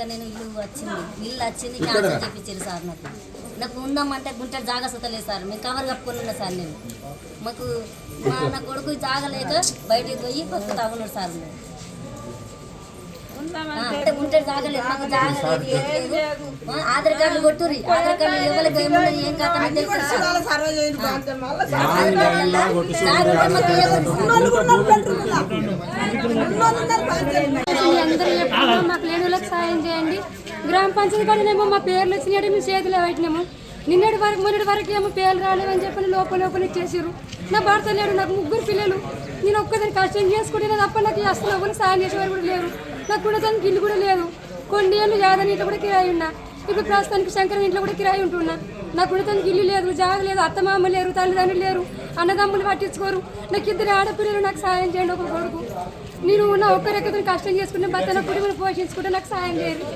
లేక నేను ఇల్లు వచ్చింది. ఇల్లు వచ్చింది క్యాన్సర్ చేయించారు సార్ నాకు నాకు ఉందామంటే గుంట జాగా సుతలేదు సార్. మేము కవర్ కప్పుకొని ఉన్నా సార్ నేను. మాకు మా నా కొడుకు జాగా లేక బయటికి పోయి బతుకుతా ఉన్నాడు సార్ మేము. అంటే ఉంటే జాగలేదు మాకు జాగలేదు ఏం లేదు. ఆధార్ కార్డులు కొట్టుర్రి. ఆధార్ కార్డులు ఎవరికి ఏమున్నది ఏం కథ తెలుసు సార్. అందరూ ఎప్పుడో మాకు లేని వాళ్ళకి సాయం చేయండి. గ్రామ పంచాయతీ కాడనేమో మా పేర్లు వచ్చినాయి మేము చేతిలో పెట్టినాము. నిన్నటి వరకు మొన్నటి వరకు ఏమో పేర్లు రాలేవని చెప్పని లోపల లోపల ఇచ్చేసారు నా భర్త లేడు నాకు ముగ్గురు పిల్లలు. నేను ఒక్కదాన్ని కష్టం చేసుకుంటే తప్ప నాకు అసలు ఎవరు సాయం చేసేవారు కూడా లేరు. నాకు కూడా దానికి ఇల్లు కూడా లేదు. కొన్ని ఏళ్ళు యాదని ఇంట్లో కూడా కిరాయి ఉన్నా. ఇప్పుడు ప్రస్తుతానికి శంకరం ఇంట్లో కూడా కిరాయి ఉంటున్నా. నాకు కూడా తనకి ఇల్లు లేదు జాగ లేదు అత్త మామ లేరు తల్లిదండ్రులు లేరు. అన్నదమ్ములు పట్టించుకోరు. నాకు ఇద్దరు ఆడపిల్లలు నాకు సాయం చేయండి ఒక కొడుకు. నేను ఉన్న ఒక్కరెక్కతో కష్టం చేసుకుంటే భర్తన కుటుంబం పోషించుకుంటే నాకు సాయం చేయరు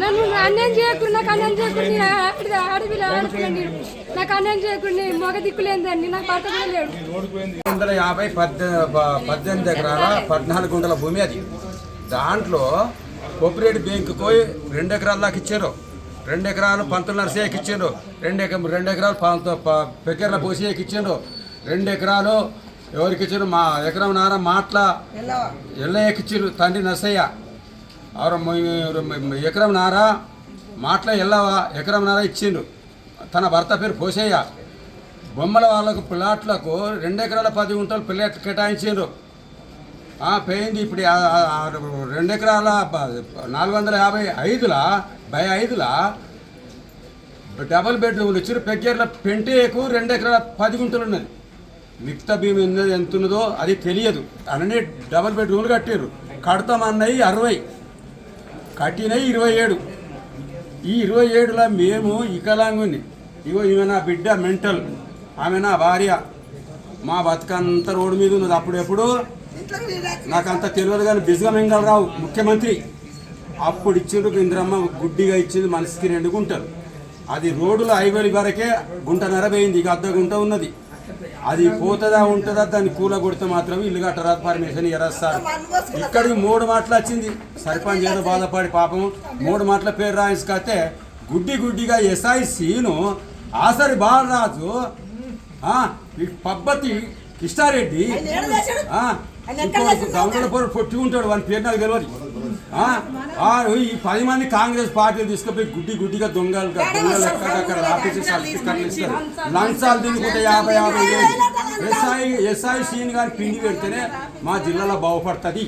నన్ను అన్యాయం చేయకుండా నాకు అన్యాయం చేయకుండా నేను నేను నాకు అన్యాయం చేయకుండా నేను మగ దిక్కులేందండి నాకు భర్త కూడా లేడు. వందల యాభై పద్దె పద్దెనిమిది ఎకరాల పద్నాలుగు గుంటల భూమి అది. దాంట్లో కోఆపరేటివ్ పోయి రెండు ఎకరాల దాకా ఇచ్చారు. రెండు ఎకరాలు పంతులు నర్సేకి ఇచ్చిండ్రు రెండు ఎకరం రెండు ఎకరాలు పెకెర్ల పోసేకి ఇచ్చిండ్రు రెండు ఎకరాలు ఎవరికి ఇచ్చారు మా ఎకరం నార మాట్ల ఎల్లయ్యకి ఇచ్చారు తండ్రి నర్సయ్య. ఆరు మ- ఎకరం నార మాట్ల ఎల్లవా ఎకరం నార ఇచ్చిండు. తన భర్త పేరు పోసయ్య. బొమ్మల వాళ్ళకు ప్లాట్లకు రెండు ఎకరాల పది గుంటలు ప్లాట్ కేటాయించారు ఆ, పోయింది ఇప్పుడు రెండు ఎకరాల నాలుగు వందల యాభై ఐదులా బై ఐదులా డబల్ బెడ్రూమ్లు ఇచ్చారు. పెగ్గేర్ల పెంటేకు రెండు ఎకరాల పది గుంటలు ఉన్నది. మిగతా భీమ్ ఉన్నది ఎంత ఉన్నదో అది తెలియదు. అననే డబల్ బెడ్రూమ్లు కట్టారు కడతామన్నవి అరవై. కట్టినవి ఇరవై ఏడు. ఈ ఇరవై ఏడులో మేము వికలాంగుని. ఇగో ఈమె నా బిడ్డ మెంటల్. ఆమె నా భార్య. మా బతుకంతా రోడ్డు మీద ఉన్నది. అప్పుడెప్పుడు? నాకంత నాకు అంత తెలియదు కానీ బిజగా రావు. ముఖ్యమంత్రి. అప్పుడు ఇచ్చిండ్రు ఇంద్రమ్మ గుడ్డిగా ఇచ్చింది మనిషికి రెండు గుంటలు. అది రోడ్డులో హైవేల వరకే గుంట నెరవేయింది ఇక అర్ధ గుంట ఉన్నది. అది పోతుందా ఉంటుందా దాన్ని కూల కొడితే మాత్రం ఇల్లు కట్టరా? పర్మిషన్ ఇరస్తారు ఇక్కడికి మూడు మాటలు వచ్చింది. సర్పంచ్ ఏదో బాధపడి పాపం మూడు మాటల పేరు రాయించుకతే గుడ్డి గుడ్డిగా ఎస్ఐ సీను ఆసరి బాలరాజు పబ్బతి కిష్టారెడ్డి పొర పొట్టి ఉంటాడు. వాని పేరు నాకు తెలియదు ఈ పది మంది కాంగ్రెస్ పార్టీలు తీసుకుపోయి గుడ్డి గుడ్డిగా దొంగలు అక్కడ ఆఫీసు సర్టిఫికెట్లు ఇస్తారు లంచాలు తినుకుంటే యాభై యాభై ఎస్ఐ ఎస్ఐ సీన్ గారి పిండి పెడితేనే మా జిల్లాలో బాగుపడుతుంది.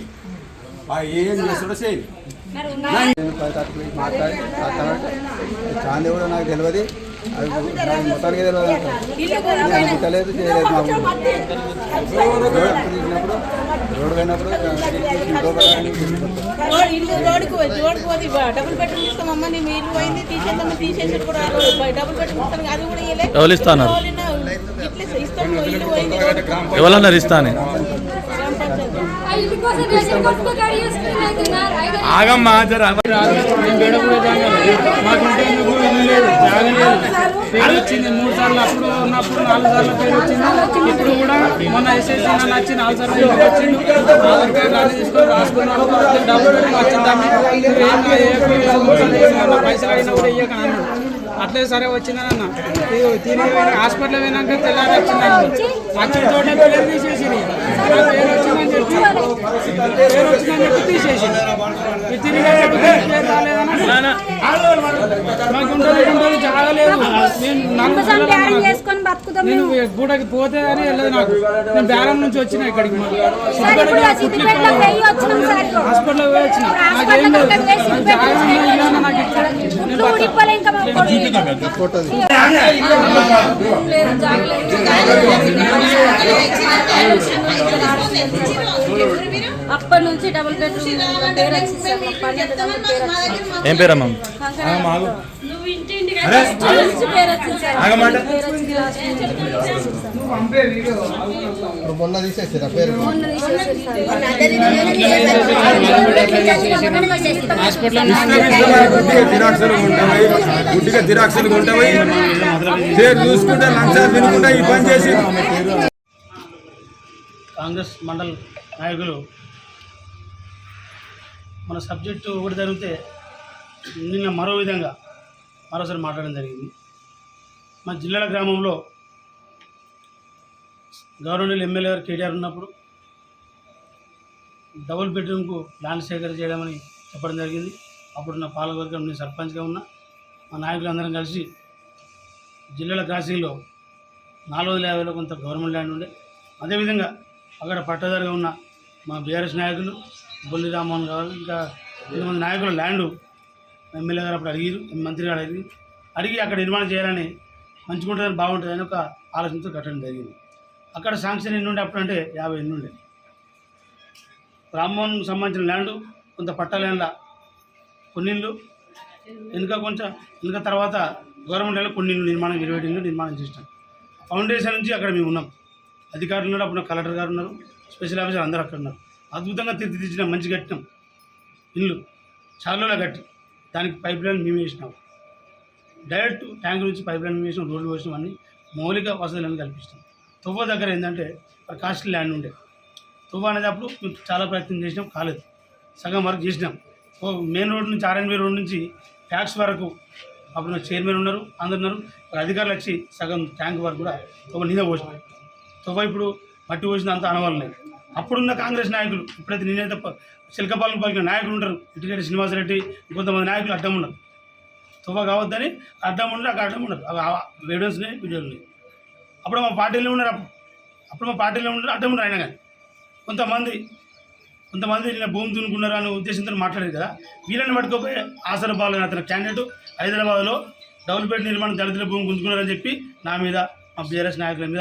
ఆ ఏం చేస్తాడో చేయండి. నేను పది తక్కువ మాట్లాడి. కూడా నాకు తెలియదు. మొత్తానికి తెలియదు. నేను చేయలేదు. రోడ్డు పోయినప్పుడు రోడ్డుకు రోడ్డుకు పోతే డబుల్ బెడ్రూమ్ ఇస్తామమ్మా నీ మీ ఇల్లు పోయింది తీసేద్దాం తీసేసి కూడా డబుల్ బెడ్రూమ్ ఇస్తాను అది కూడా ఇవ్వలే ఎవరు ఇస్తున్నారు? ఇట్లా ఇస్తాం ఇల్లు పోయింది రోడ్డు ఎవరన్నారు ఇస్తాని ఆగమ్మా జర మాకుంటే ఎందుకు ఇల్లు లేదు? జాగా పేరు వచ్చింది మూడు సార్లు అప్పుడు ఉన్నప్పుడు నాలుగు సార్లు పేరు వచ్చింది. ఇప్పుడు కూడా మొన్న ఎస్ఎస్సీ నన్ను వచ్చి నాలుగు సార్లు పేరు వచ్చింది. ఆధార్ కార్డు అన్ని తీసుకొని రాసుకున్నాడు. డబ్బులు వచ్చిందని వచ్చిందాన్ని ఏం పైసలు అయినా కూడా ఇయ్యక అన్నాడు అట్లే సరే వచ్చిందని అన్న తిరిగి హాస్పిటల్ పోయినాక తెల్లారి వచ్చిందని వచ్చిన చోట పేరు తీసేసి నేను నేను గూడకి పోతే అని వెళ్ళదు నాకు నేను బేరం నుంచి వచ్చిన ఇక్కడికి హాస్పిటల్ హాస్పిటల్లో పోయి వచ్చిన నాకేం లేదు నాకు అప్పటి నుంచి డబుల్ బెడ్రూమ్ పేరు పన్నెండు ఏం పేరమ్మా పేరు వచ్చింది మొన్న పేరు దిరాక్షలు పేరు చూసుకుంటే లంచాలు తినుకుంటా ఈ పని చేసి కాంగ్రెస్ మండల్ నాయకులు మన సబ్జెక్టు ఒకటి జరిగితే నిన్న మరో విధంగా మరోసారి మాట్లాడడం జరిగింది. మా జిల్లాల గ్రామంలో గవర్నమెంట్ ఎమ్మెల్యే గారు కేటీఆర్ ఉన్నప్పుడు డబుల్ బెడ్రూమ్కు ల్యాండ్ సేకరణ చేయడమని చెప్పడం జరిగింది. అప్పుడు నా పాలకవర్గం నేను సర్పంచ్గా ఉన్నా. మా నాయకులందరం కలిసి జిల్లాల క్రాసింగ్లో నాలుగు వందల యాభైలో కొంత గవర్నమెంట్ ల్యాండ్ ఉండే. అదేవిధంగా అక్కడ పట్టదారిగా ఉన్న మా బీఆర్ఎస్ నాయకులు బొల్లి రామ్మోహన్ గారు ఇంకా కొంతమంది నాయకులు ల్యాండ్ ఎమ్మెల్యే గారు అప్పుడు అడిగారు మంత్రి గారు అడిగి అడిగి అక్కడ నిర్మాణం చేయాలని మంచిగుంటుందని బాగుంటుందని ఒక ఆలోచనతో కట్టడం జరిగింది. అక్కడ శాంక్షన్ ఎన్ని ఉండే అప్పుడు అంటే యాభై ఎన్ని ఉండే రామ్మోహన్ సంబంధించిన ల్యాండ్ కొంత పట్ట ల్యాండ్ల కొన్ని వెనుక కొంచెం వెనుక తర్వాత గవర్నమెంట్ ల్యాండ్లో కొన్ని నిర్మాణం ఇరవై నిర్మాణం చేసినాం. ఫౌండేషన్ నుంచి అక్కడ మేము ఉన్నాం. అధికారులు ఉన్నారు అప్పుడు కలెక్టర్ గారు ఉన్నారు స్పెషల్ ఆఫీసర్ అందరూ అక్కడ ఉన్నారు. అద్భుతంగా తీర్చిదిద్దినాం మంచి కట్టినాం. ఇల్లు చాలా కట్టి దానికి పైప్ లైన్ మేము వేసినాం. డైరెక్ట్ ట్యాంక్ నుంచి పైప్ లైన్ వేసినాం రోడ్లు వేసినాం అన్ని మౌలిక వసతులను కల్పిస్తాం. తువ్వ దగ్గర ఏంటంటే కాస్ట్లీ ల్యాండ్ ఉండే. తువ్వ అనేది అప్పుడు మేము చాలా ప్రయత్నం చేసినాం కాలేదు. సగం వరకు చేసినాం. ఓ మెయిన్ రోడ్ నుంచి ఆర్ఎన్బి రోడ్ నుంచి ట్యాక్స్ వరకు అప్పుడు చైర్మన్ ఉన్నారు అందరు ఉన్నారు. అధికారులు వచ్చి సగం ట్యాంక్ వరకు కూడా తువ్వ నీదే పోసినాం. తువ్వ ఇప్పుడు మట్టి పోసిన అంత అనవాళ్ళు అప్పుడున్న కాంగ్రెస్ నాయకులు ఇప్పుడైతే నేనైతే ప- పలికిన నాయకులు ఉంటారు. ఇటుకెట్టి శ్రీనివాసరెడ్డి ఇంకొంతమంది నాయకులు అడ్డం ఉండరు. తువ్వ కావద్దని అడ్డం ఉండరు అక్కడ అడ్డం ఉండరు. అవి ఆ- వీడియోస్ని అప్పుడు మా పార్టీలో ఉన్నారు అప్పుడు. అప్పుడు మా పార్టీలో ఉన్నారు అడ్డం ఉండరు ఆయన కానీ. కొంతమంది కొంతమంది నేను భూమి దున్నుకున్నారు అనే ఉద్దేశంతో మాట్లాడారు కదా. వీళ్ళని పట్టుకోపోయి ఆసన బాలని అతని క్యాండిడేట్ హైదరాబాద్లో డబుల్పేట బెడ్ నిర్మాణం దళితుల భూమి గుంజుకున్నారని చెప్పి నా మీద మా బీఆర్ఎస్ నాయకుల మీద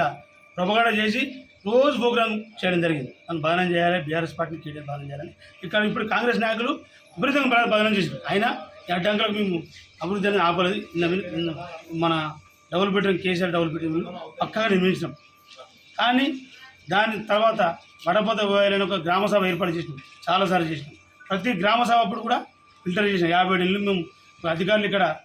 ప్రొపగాడ చేసి రోజు ప్రోగ్రామ్ చేయడం జరిగింది. నన్ను బదనం చేయాలి బీఆర్ఎస్ పార్టీని కేటీఆర్ బదనం చేయాలని. ఇక్కడ ఇప్పుడు కాంగ్రెస్ నాయకులు విపరీతంగా బద- బదనం ఆయన అయినా అడ్డంకులకు మేము అభివృద్ధి అనేది ఆపలేదు. మన double bedroom KCR double bedroom పక్కగా నిర్మించినాం. కానీ దాని తర్వాత వడపోత పోయాలని ఒక గ్రామ సభ ఏర్పాటు చేసినాం. చాలాసార్లు చేసినాం. ప్రతి గ్రామ సభ అప్పుడు కూడా ఫిల్టర్ చేసినాం. యాభై ఏడు ఇళ్ళు మేము అధికారులు ఇక్కడ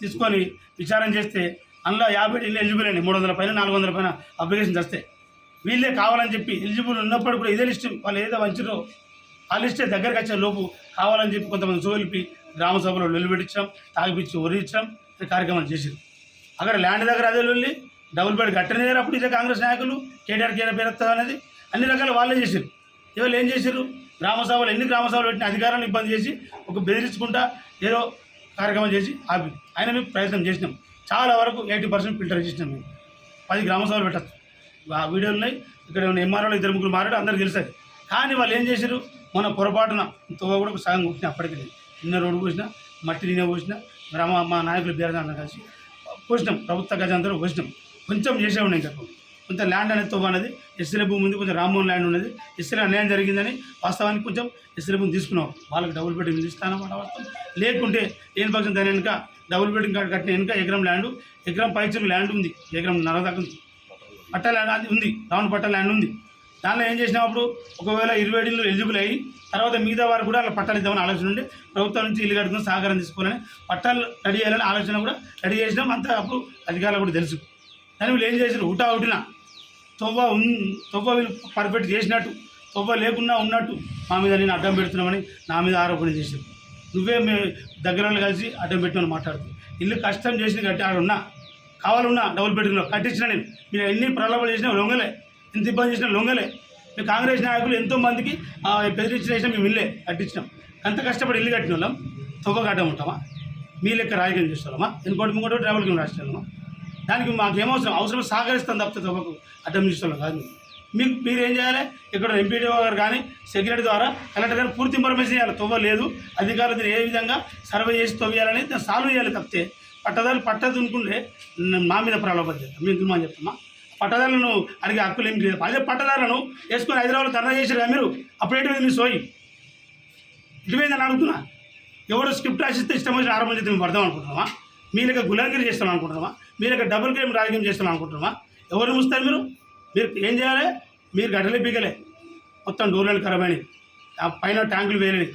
తీసుకొని విచారం చేస్తే అందులో యాభై ఏడు ఎలిజిబుల్ అండి మూడు వందల పైన నాలుగు వందల పైన అప్లికేషన్స్ వస్తాయి. వీళ్ళే కావాలని చెప్పి ఎలిజిబుల్ ఉన్నప్పుడు కూడా ఇదే లిస్ట్ వాళ్ళు ఏదో మంచిరో ఆ లిస్టే దగ్గరకు వచ్చే లోపు కావాలని చెప్పి కొంతమంది సోలిపి గ్రామ సభలో నిలబెట్టించడం తాగిపిచ్చి ఒరియించడం కార్యక్రమాలు చేసింది అక్కడ ల్యాండ్ దగ్గర అదే వెళ్ళి డబుల్ బెడ్ కట్టనిదారు అప్పుడు ఇదే కాంగ్రెస్ నాయకులు కేటీఆర్ కేఆర్ పేరుస్తా అనేది అన్ని రకాల వాళ్ళే చేశారు ఇవాళ ఏం చేశారు గ్రామ సభలు ఎన్ని గ్రామ సభలు పెట్టిన అధికారాన్ని ఇబ్బంది చేసి ఒక బెదిరించుకుంటా ఏదో కార్యక్రమం చేసి ఆపి ఆయన మేము ప్రయత్నం చేసినాం. చాలా వరకు ఎయిటీ పర్సెంట్ ఫిల్టర్ చేసినాం మేము. పది గ్రామ సభలు పెట్టచ్చు. ఆ వీడియోలు ఉన్నాయి. ఇక్కడ ఉన్న ఎంఆర్ఓలు ఇద్దరు ముగ్గురు మారాడు అందరికీ తెలుస్తుంది కానీ వాళ్ళు ఏం చేశారు? మన పొరపాటున తువ్వ కూడా సగం కూర్చుని అప్పటికి. నిన్న రోడ్డు పోసిన మట్టి నిన్న పోసిన గ్రామ మా నాయకులు బీరదాన్ని కలిసి పోసినాం. ప్రభుత్వ గజంతరం పోసినాం. కొంచెం చేసే ఉన్నాయి ఇంకా కొంత ల్యాండ్ అనేది తువ్వ అనేది ఎస్సీల భూమి ఉంది. కొంచెం రామ్మోహన్ ల్యాండ్ ఉన్నది. ఎస్సీల అన్యాయం జరిగిందని వాస్తవానికి కొంచెం ఎస్సీల భూమి తీసుకున్నాం. వాళ్ళకి డబుల్ బెడ్రూమ్ ఇస్తానమాట వాస్తవం. లేకుంటే ఏం పక్షం దాని వెనుక డబుల్ బెడ్రూమ్ కార్డు కట్టిన వెనుక ఎకరం ల్యాండ్ ఎకరం పైచం ల్యాండ్ ఉంది. ఎకరం నరదాకా ఉంది. పట్ట ల్యాండ్ అది ఉంది. రౌండ్ పట్ట ల్యాండ్ ఉంది. దానిలో ఏం చేసినప్పుడు ఒకవేళ ఇరవై ఏళ్ళు ఎలిజిబుల్ అయ్యి తర్వాత మిగతా వారు కూడా అలా పట్టాలు ఇద్దామని ఆలోచన ఉండి. ప్రభుత్వం నుంచి ఇల్లు కడుతున్న సహకారం తీసుకోవాలని పట్టాలు రెడీ చేయాలని ఆలోచన కూడా రెడీ చేసినాం. అంతా అప్పుడు అధికారులు కూడా తెలుసు. కానీ వీళ్ళు ఏం చేశారు ఉటా ఉటిన. తొవ్వ తొవ్వ వీళ్ళు పర్ఫెక్ట్ చేసినట్టు తొవ్వ లేకుండా ఉన్నట్టు మా మీద నేను అడ్డం పెడుతున్నామని నా మీద ఆరోపణ చేశారు నువ్వే మే దగ్గర కలిసి అడ్డం పెట్టుకొని మాట్లాడుతూ. ఇల్లు కష్టం చేసి కట్టి ఆడ ఉన్నా. కావాలన్నా డబుల్ బెడ్రూమ్లో కట్టించిన నేను. మీరు ఎన్ని ప్రలోభాలు చేసినా లొంగలే. ఎంత ఇబ్బంది చేసినా లొంగలే. మీ కాంగ్రెస్ నాయకులు ఎంతో మందికి బెదిరించిన చేసినా మేము ఇల్లే కట్టించినాం. అంత కష్టపడి ఇల్లు కట్టిన వాళ్ళం. తొవ్వ కట్టం ఉంటామా? మీ లెక్క రాజకీయం చేస్తామా ఇంకోటి ఇంకోటి ట్రావెల్ కింద రాష్ట్రాలమా దానికి మాకు ఏమవసరం అవసరం సహకరిస్తాం తప్పితే తప్పకు అడ్డం చేస్తాం కాదు. మీకు మీరు ఏం చేయాలి? ఇక్కడ ఎంపీడీఓ గారు కానీ సెక్రటరీ ద్వారా కలెక్టర్ గారు పూర్తి ఇన్ఫర్మేషన్ ఇవ్వాలి. తవ్వలేదు. అధికారులు ఏ విధంగా సర్వే చేసి తవ్వేయాలని దాన్ని సాల్వ్ చేయాలి తప్పితే పట్టదారులు పట్టదు అనుకుంటే మా మీద ప్రలోభం చేస్తాం మేము దుమ్మని చెప్తామా పట్టదారులను అడిగే హక్కులు ఏం లేదు. అదే పట్టదారులను వేసుకొని హైదరాబాద్ ధర్నా చేశారు మీరు? అప్పుడేంటి మీ సోయి? ఇటువైందని అడుగుతున్నా. ఎవరు స్క్రిప్ట్ రాసిస్తే ఇష్టం వచ్చిన ఆరంభం చేస్తే మేము పడదాం అనుకుంటున్నామా? మీ లెక్క గులాంగిరి చేస్తాం అనుకుంటున్నామా? మీ లెక్క డబుల్ గేమ్ రాజకీయం చేస్తాం అనుకుంటున్నామా? ఎవరు ముస్తారు మీరు? మీరు ఏం చేయాలి? మీరు గడ్డలు పీకలే. మొత్తం డోర్లను ఖరాబ్ అయినాయి. ఆ పైన ట్యాంకులు వేయలేని.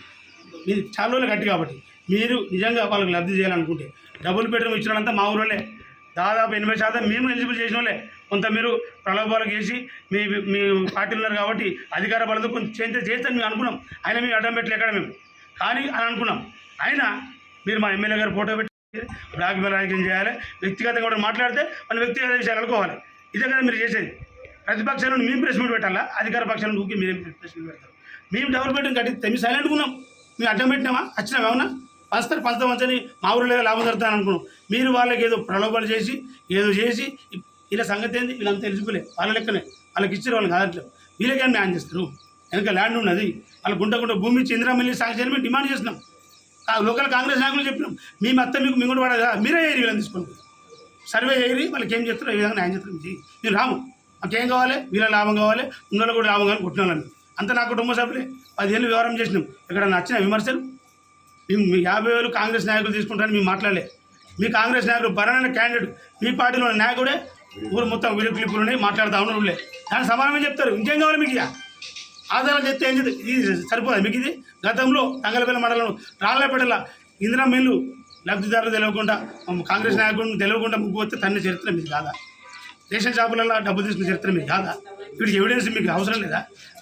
మీది చాలా రోజులు గట్టి కాబట్టి. మీరు నిజంగా వాళ్ళకి లబ్ధి చేయాలనుకుంటే. డబుల్ బెడ్రూమ్ ఇచ్చినంతా మా ఊరోళ్ళే. దాదాపు ఎనభై శాతం మేము ఎలిజిబుల్ చేసిన వాళ్ళే కొంత మీరు ప్రలోభాలకు చేసి మీ మీ పార్టీలు ఉన్నారు కాబట్టి అధికార బలంతో కొంచెం చేస్తే చేస్తాను మేము అనుకున్నాం. అయినా మేము అడ్డం పెట్టలేక మేము? కానీ అని అనుకున్నాం. అయినా మీరు మా ఎమ్మెల్యే గారు ఫోటో పెట్టి బ్లాక్ మెయిల్ రాజకీయం చేయాలి. వ్యక్తిగతంగా కూడా మాట్లాడితే మన వ్యక్తిగత విషయాలు అనుకోవాలి. ఇదే కదా మీరు చేసేది. ప్రతిపక్షాల నుండి మేము ప్రెస్ మీట్ పెట్టాలా? అధికార పక్షాలను ఊకి మీరేం ప్రెస్ మీట్ పెడతారు. మేము డెవలప్మెంట్ కట్టిస్తే మేము సైలెంట్గా ఉన్నాం. మేము అడ్డం పెట్టినామా? వచ్చినాం ఏమన్నా? పంచుతారు పంచడం వచ్చని మా ఊరిలో లాభం జరుగుతాను అనుకున్నాం. మీరు వాళ్ళకి ఏదో ప్రలోభాలు చేసి ఏదో చేసి ఇలా సంగతి ఏంది? వీళ్ళంతా తెలుసుకోలే. వాళ్ళ లెక్కనే. వాళ్ళకి ఇచ్చారు వాళ్ళకి కాదట్లేదు వీళ్ళకే న్యాయం చేస్తారు. వెనక ల్యాండ్ ఉన్నది. వాళ్ళ గుంట గుంట భూమి ఇచ్చి ఇందిరామిల్లి సాగు చేయాలని మేము డిమాండ్ చేస్తున్నాం. లోకల్ కాంగ్రెస్ నాయకులు చెప్పినాం. మేము అత్త మీకు మేము కూడా పడదా? మీరే ఏరి వీళ్ళని తీసుకొని. సర్వే ఏరి వాళ్ళకి ఏం చేస్తారో ఈ విధంగా న్యాయం చేస్తారు మీరు రాము. మాకేం కావాలి వీళ్ళ లాభం కావాలి ఉన్నోళ్ళు కూడా లాభం కావాలి కొట్టిన అంత నా కుటుంబ సభ్యులే. పదిహేను వ్యవహారం చేసినాం. ఇక్కడ నచ్చిన విమర్శలు? మేము మీ యాభై వేలు కాంగ్రెస్ నాయకులు తీసుకుంటారని మేము మాట్లాడలే. మీ కాంగ్రెస్ నాయకుడు బలమైన క్యాండిడేట్. మీ పార్టీలో ఉన్న నాయకుడే ఊరు మొత్తం వీడియో క్లిప్లు ఉన్నాయి మాట్లాడుతూ ఉన్నారు దాని సమానమే చెప్తారు? ఇంకేం కావాలి మీకు ఇక? ఆధారాలు చెప్తే ఏం చేద్దాం ఇది సరిపోదా మీకు ఇది? గతంలో తంగలపల్లి మండలం రాళ్ళపేటల ఇందిరా మిల్లు లబ్ధిదారులు తెలియకుండా కాంగ్రెస్ నాయకుడిని తెలియకుండా ముగ్గు వస్తే తన్ని చరిత్ర మీకు కాదా? దేశ షాపులలో డబ్బు తీసుకున్న చరిత్ర మీకు కాదా? వీడికి ఎవిడెన్స్ మీకు అవసరం లేదా?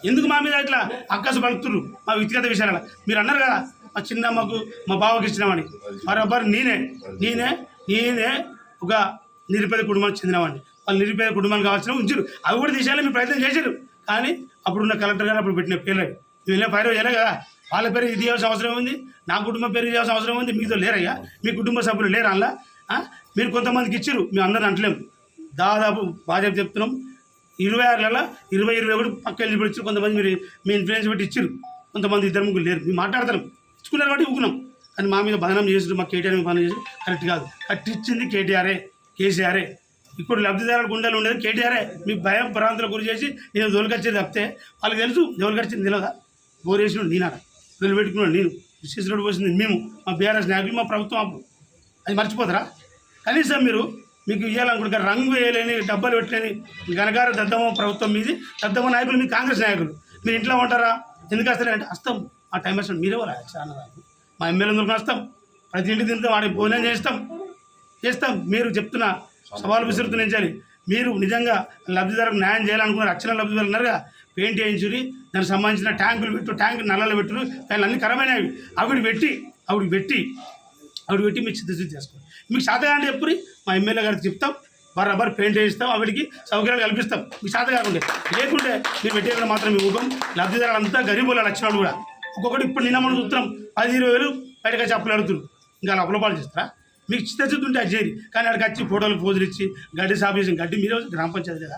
ఎందుకు మా మీద ఇట్లా అక్కసు పలుకుతున్నారు మా వ్యక్తిగత విషయాల మీరు అన్నారు కదా మా చిన్నమ్మకు మా బావకి ఇచ్చినామని బరాబర్ నేనే నేనే నేనే ఒక నిరుపేద కుటుంబానికి చెందినవాడిని. వాళ్ళు నిరుపేద కుటుంబానికి కావాల్సిన ఉంచారు అవి కూడా తీసేయాలని మీరు ప్రయత్నం చేశారు కానీ అప్పుడున్న కలెక్టర్ గారు అప్పుడు పెట్టిన పేర్లు. వీళ్ళే ఫైర్ పైరు చేయలే కదా? వాళ్ళ పేరు ఇది చేయాల్సిన అవసరం ఉంది. నా కుటుంబం పేరు చేయాల్సిన అవసరం ఉంది. మీతో లేరయ్యా? మీ కుటుంబ సభ్యులు లేరు అందులో మీరు కొంతమందికి ఇచ్చారు మేము అందరిని అంటలేము. దాదాపు భాజపా చెప్తున్నాం. ఇరవై ఆరులలో ఇరవై ఇరవై ఒకటి పక్క వెళ్ళి పెట్టి కొంతమంది మీరు మీ ఇన్ఫ్లుయెన్స్ పెట్టి ఇచ్చారు కొంతమంది ఇద్దరు ముగ్గురు లేరు. మేము మాట్లాడతాం. ఇచ్చుకున్నారు కాబట్టి ఊకున్నాం. కానీ మా మీద బదనం చేసారు మా కేటీఆర్ మీద బదనం చేసి కరెక్ట్ కాదు. కట్టించింది కేటీఆర్ఏ కేసీఆర్ఏ ఇప్పుడు లబ్ధిదారుల గుండెలు ఉండేది కేటీఆర్ఏ మీ భయం ప్రాంతాల గురి చేసి నేను దొలికొచ్చేది తప్పితే వాళ్ళకి తెలుసు దొలికొచ్చింది తెలియదా బోరేసినాడు నేనాడ పెట్టుకున్నాడు నేను. విశ్వేశ్వరుడు పోసింది మేము. మా బీఆర్ఎస్ నాయకులు మా ప్రభుత్వం అది మర్చిపోతారా? కనీసం మీరు మీకు ఇవ్వాలనుకుంటారు రంగు వేయలేని డబ్బాలు పెట్టలేని గనగారు దద్దమ్మ ప్రభుత్వం మీది. దద్దమ్మ నాయకులు మీ కాంగ్రెస్ నాయకులు. మీరు ఇంట్లో ఉంటారా? ఎందుకు వస్తారంటే అంటే వస్తాం ఆ టైం వస్తాం మీరే వాళ్ళు చాలా మా ఎమ్మెల్యే వస్తాం. ప్రతి ఇంటికి తింటాం వాడికి భోజనం చేస్తాం. చేస్తాం. మీరు చెప్తున్న సవాలు విసురుతున్నించాలి మీరు నిజంగా లబ్ధిదారులకు న్యాయం చేయాలనుకున్న రక్షణ లబ్ధిదారులు ఉన్నారుగా పెయింట్ వేయించుని దానికి సంబంధించిన ట్యాంకులు పెట్టు ట్యాంకులు నల్లలు పెట్టు దాని అన్ని ఖరమైనవి అవిడి పెట్టి ఆవిడ పెట్టి ఆవిడ పెట్టి మీరు చిత్తశుద్ధి చేసుకోండి. మీకు శాతగా అంటే చెప్పురి మా ఎమ్మెల్యే గారికి చెప్తాం బరాబర్ పెయింట్ వేయిస్తాం ఆవిడికి సౌకర్యాలు కల్పిస్తాం. మీకు శాత కాకుండా లేకుంటే మీరు పెట్టేది మాత్రం మీ ఊపం లబ్ధిదారులు అంతా గరీబుల లక్షణాలు కూడా. ఒక్కొక్కటి ఇప్పుడు నిన్న మనం చూస్తున్నాం పది ఇరవై వేలు బయటకు వచ్చి అప్పులు అడుగుతున్నారు. ఇంకా అలా అప్పుల చేస్తారా? మీకు చిత్తశుద్ధి అది చేయరు కానీ అక్కడికి వచ్చి ఫోటోలు పోజులు ఇచ్చి గడ్డి సాపేసి గడ్డి మీరే గ్రామ పంచాయతీ కదా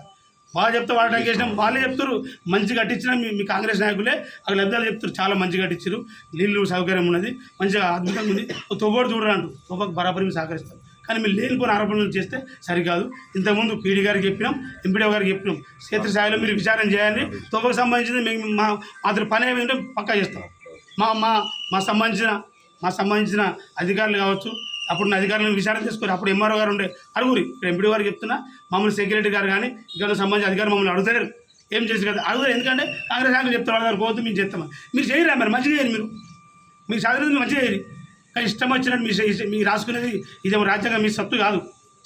బాగా చెప్తే టైం చేసినాం. వాళ్ళే చెప్తారు మంచి కట్టించిన మీ మీ కాంగ్రెస్ నాయకులే. అక్కడ లబ్ధాలు చెప్తారు చాలా మంచి కట్టించారు నీళ్ళు సౌకర్యం ఉన్నది. మంచిగా అద్భుతంగా ఉంది. తొబ్బోడు తొవ్వడు చూడరా అంటూ తొవ్వకు బరాబరి మీరు సహకరిస్తారు కానీ మీరు లేనిపోయిన ఆరోపణలు చేస్తే సరికాదు. ఇంతకుముందు పీడీ గారికి చెప్పినాం. ఎంపీడీ గారికి చెప్పినాం. క్షేత్రస్థాయిలో మీరు విచారణ చేయాలి తొబ్బకు సంబంధించింది మేము మా మాత్రం పని ఏమిటంటే పక్కా చేస్తాం. మా మా మా సంబంధించిన మా సంబంధించిన అధికారులు కావచ్చు అప్పుడున్న అధికారులను విచారణ చేసుకుని అప్పుడు ఎంఆర్ఓ గారు ఉండే అడుగురి ఎంపీడీ గారు చెప్తున్నా మమ్మల్ని సెక్రటరీ గారు కానీ ఇక్కడ సంబంధించిన అధికారులు మమ్మల్ని అడుగుతారు. ఏం చేసి కదా? అడుగుతారు. ఎందుకంటే కాంగ్రెస్ నాయకులు చెప్తారు వాళ్ళ గారు పోతే మేము చేస్తామా మీరు చేయరా మరి? మంచిగా చేయండి మీరు. మీకు సాధారణ మంచిగా చేయండి. కానీ ఇష్టం వచ్చినట్టు మీ మీకు రాసుకునేది ఇదేమో రాజ్యాంగం మీ సత్తు కాదు.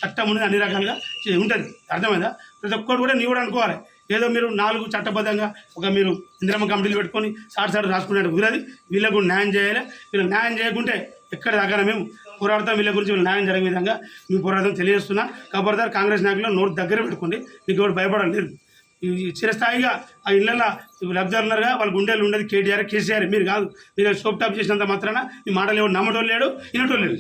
చట్టం ఉన్నది అన్ని రకాలుగా ఉంటుంది. అర్థమైందా? ప్రతి ఒక్కరు కూడా నీ కూడా అనుకోవాలి. ఏదో మీరు నాలుగు చట్టబద్ధంగా ఒక మీరు ఇందిరమ్మ కమిటీలు పెట్టుకొని సార్ సార్ రాసుకునేట్టు కుదరదు. వీళ్ళకు న్యాయం చేయాలి. వీళ్ళకి న్యాయం చేయకుంటే ఎక్కడ దాకా మేము పోరాడతాం వీళ్ళ గురించి న్యాయం జరిగే విధంగా మేము పోరాటం తెలియజేస్తున్నా. కాబట్టి కాంగ్రెస్ నాయకులు నోరు దగ్గర పెట్టుకోండి మీకు ఎవరు భయపడాలి లేదు చిరస్థాయిగా ఆ ఇళ్ళల్లో లబ్ధిదారులు వాళ్ళ గుండెలు ఉండేది కేటీఆర్ కేసీఆర్ మీరు కాదు. మీరు సోప్ టాప్ చేసినంత మాత్రాన మీ మాటలు ఎవరు నమ్మటోళ్ళు లేడు వినటోళ్ళు లేడు